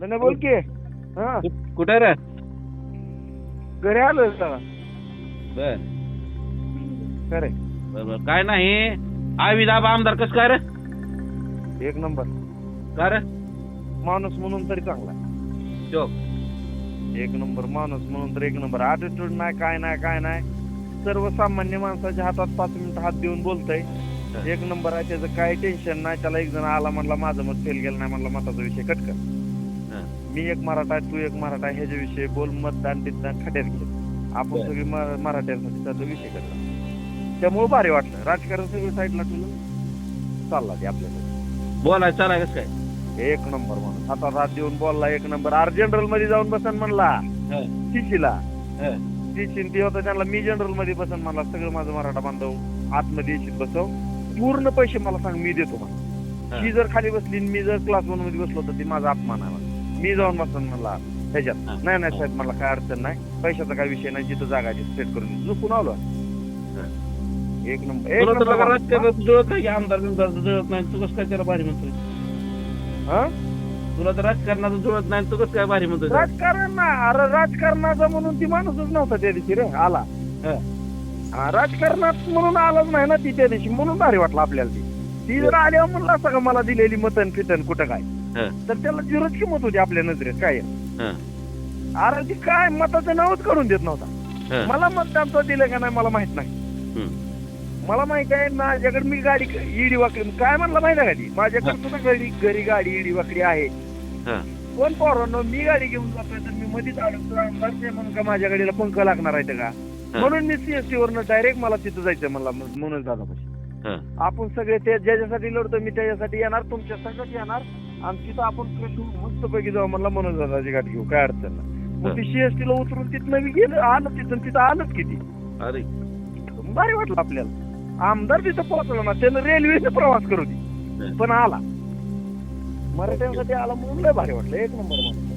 नाही बोल की. हा. कुठे रे? घरी आलो बर. खरे बर बर. काय नाही. आवी दाबा आमदार कस काय रे? एक नंबर. का रे? माणूस म्हणून तरी चांगला जोक एक नंबर माणूस म्हणून तर एक नंबर. ॲटिट्यूड नाही काय नाही काय नाही. सर्वसामान्य माणसाच्या हातात पाच मिनिटं हात देऊन बोलतय. एक नंबर आहे त्याचं काय टेन्शन नाही. त्याला एक जण आला म्हणला माझं मत फेल गेलं नाही म्हणला मताचा विषय कटकर हा. मी एक मराठा तू एक मराठा आहे ह्याच्याविषयी बोल मतदान बितदान खट्यात घे. आपण. सगळी मराठ्यांसाठी त्याचा विषय करतो. त्यामुळे भारी वाटलं. राजकारण सगळं साईडला ठेवलं. चालला ते आपल्याला. बोलाय चालाय कस काय? एक नंबर म्हणून हातात हात देऊन बोलला एक नंबर. आर जनरलमध्ये जाऊन बसन म्हणला. टीसीला. टीसी ती होता त्यांना मी जनरलमध्ये बसन म्हणला सगळं माझं मराठा बांधव आतमध्ये येशील बसव. पूर्ण पैसे मला सांग मी देतो हा. ती जर खाली बसली मी जर क्लास वनमध्ये बसलो तर ती माझा अपमान आहे. मी जाऊन बसन म्हणला हा. ह्याच्यात नाही नाही साहेब मला काय अडचण नाही. पैशाचा काय विषय नाही जिथं जागा सेट करून झुकून आलो. एक नंबर एक जुळत नाही आमदार बिमदार जुळत नाही. तू कसं काय त्याला भारी म्हणतोय? हा? तुला तर राजकारणात जुळत नाही तू कसं काय भारी म्हणतोय राजकारण ना अरे राजकारणाचा म्हणून ती माणूसच नव्हता त्या दिवशी रे आला. राजकारणात म्हणून आलाच नाही ना ती त्या दिवशी म्हणून भारी वाटलं आपल्याला ती. ती जर आल्यावर म्हणलं असं का मला दिलेली मतन फितन कुठं काय. तर त्याला झिरोच किंमत होती आपल्या नजरेत काय. अरे ती काय मताचं नावच काढून देत नव्हता हा. मला मतदानचं दिलं का नाही मला माहीत नाही. मला माहीत आहे माझ्याकडे मी गाडी ईडी वाकडी काय म्हणलं माहिती आहे का ती माझ्याकडे सुद्धा घरी घरी गाडी ईडी वाकडी आहे. कोण पोरांनो मी गाडी घेऊन जातोय तर मी मध्येच अडकतो आमदार म्हणून का माझ्या गाडीला पंख लागणार आहे का. म्हणून मी सीएसटी वरनं डायरेक्ट मला तिथं जायचं मला म्हणून दादा. आपण सगळे ते ज्याच्यासाठी लढतो मी त्याच्यासाठी येणार तुमच्या संगत येणार आणि तिथं आपण फ्रेश मस्त पैकी जाऊ म्हणला म्हणून दादाची गाडी घेऊ काय अडचण नाही. मग ती सीएसटी ला उतरून तिथनं मी गेलं आलं तिथं तिथं आलंच किती? अरे. भारी वाटलं आपल्याला. आमदार तिथं पोहोचला ना त्यानं रेल्वेने प्रवास करू दे. पण आला. मराठ्यांसाठी आला म्हणून लय भारी वाटलं एक नंबर म्हणून.